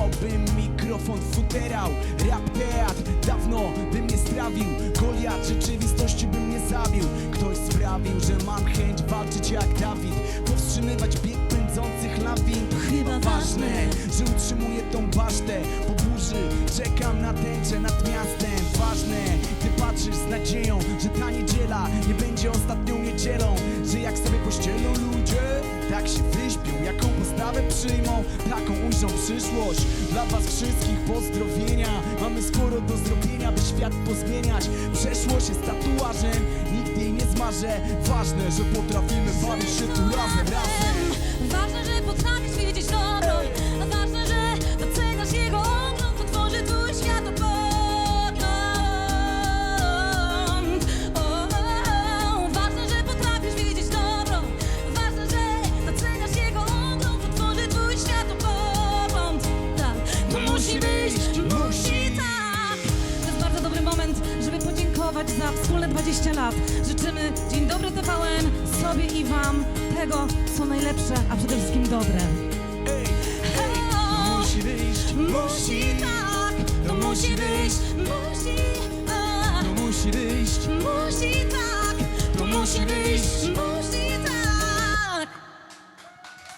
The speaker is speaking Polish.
Schowałbym mikrofon w futerał. Rap teatr dawno bym nie strawił Goliat rzeczywistości bym nie zabił. Ktoś sprawił, że mam chęć walczyć jak Dawid. Powstrzymywać bieg pędzących lawin. To chyba ważne, że utrzymuję tą basztę Po burzy czekam na tęczę nad miastem. Ważne, ty patrzysz z nadzieją, postawę przyjmą Taką ujrzą przyszłość. Dla was wszystkich pozdrowienia. Mamy sporo do zrobienia, by świat pozmieniać. Przeszłość jest tatuażem, nigdy jej nie zmarzę Ważne, że potrafimy bawić się tu razem, razem podziękować za wspólne 20 lat. Życzymy Dzień Dobry TVN sobie i wam tego, co najlepsze, a przede wszystkim dobre. Ej, O, musi wyjść, musi tak, to musi wyjść, musi, a, to musi wyjść. Musi tak, to musi wyjść, musi